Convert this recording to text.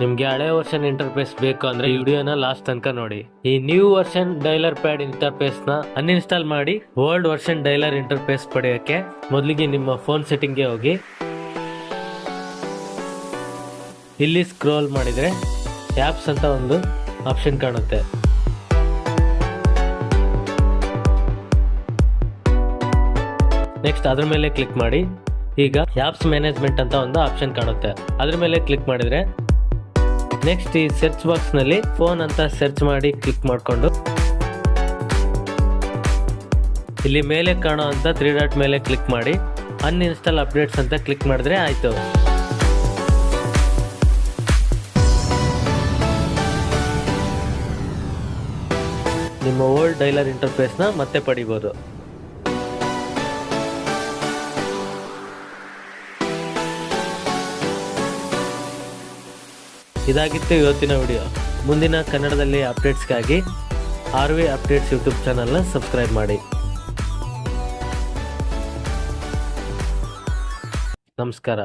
ನಿಮ್ಗೆ ಹಳೆ version interface ಬೇಕು ಅಂದ್ರೆ ಈ ವಿಡಿಯೋನ ಲಾಸ್ಟ್ ತನಕ ನೋಡಿ. ಈ ನ್ಯೂ ವರ್ಷನ್ ಡೈಲರ್ ಪ್ಯಾಡ್ ಇಂಟರ್ಫೇಸ್ನ ಅನ್ಇನ್ಸ್ಟಾಲ್ ಮಾಡಿ ಓಲ್ಡ್ ವರ್ಷನ್ ಡೈಲರ್ ಇಂಟರ್ಫೇಸ್ ಪಡೆಯೋಕೆ ಮೊದಲಿಗೆ ನಿಮ್ಮ ಫೋನ್ ಸೆಟ್ಟಿಂಗ್ಗೆ ಹೋಗಿ. ಇಲ್ಲಿ ಸ್ಕ್ರೋಲ್ ಮಾಡಿದ್ರೆ ಆ್ಯಪ್ಸ್ ಅಂತ ಒಂದು ಆಪ್ಷನ್ ಕಾಣುತ್ತೆ. ನೆಕ್ಸ್ಟ್ ಅದ್ರ ಮೇಲೆ ಕ್ಲಿಕ್ ಮಾಡಿ. ಈಗ ಆ್ಯಪ್ಸ್ ಮ್ಯಾನೇಜ್ಮೆಂಟ್ ಅಂತ ಒಂದು ಆಪ್ಷನ್ ಕಾಣುತ್ತೆ. ಅದ್ರ ಮೇಲೆ ಕ್ಲಿಕ್ ಮಾಡಿದ್ರೆ ನೆಕ್ಸ್ಟ್ ಈ ಸರ್ಚ್ ಬಾಕ್ಸ್ನಲ್ಲಿ ಫೋನ್ ಅಂತ ಸರ್ಚ್ ಮಾಡಿ ಕ್ಲಿಕ್ ಮಾಡಿಕೊಂಡು. ಇಲ್ಲಿ ಮೇಲೆ ಕಾಣೋ ಅಂತ ತ್ರೀ ಡಾಟ್ ಮೇಲೆ ಕ್ಲಿಕ್ ಮಾಡಿ. ಅನ್ಇನ್ಸ್ಟಾಲ್ ಅಪ್ಡೇಟ್ಸ್ ಅಂತ ಕ್ಲಿಕ್ ಮಾಡಿದ್ರೆ ಆಯ್ತು. ನಿಮ್ಮ ಓಲ್ಡ್ ಡೈಲರ್ ಇಂಟರ್ಫೇಸ್ನ ಮತ್ತೆ ಪಡಿಬೋದು. ಇದಾಗಿತ್ತು ಇವತ್ತಿನ ವಿಡಿಯೋ. ಮುಂದಿನ ಕನ್ನಡದಲ್ಲಿ ಅಪ್ಡೇಟ್ಸ್ಗಾಗಿ ಆರ್ ವಿ ಅಪ್ಡೇಟ್ಸ್ ಯೂಟ್ಯೂಬ್ ಚಾನಲ್ನ ಸಬ್ಸ್ಕ್ರೈಬ್ ಮಾಡಿ. ನಮಸ್ಕಾರ.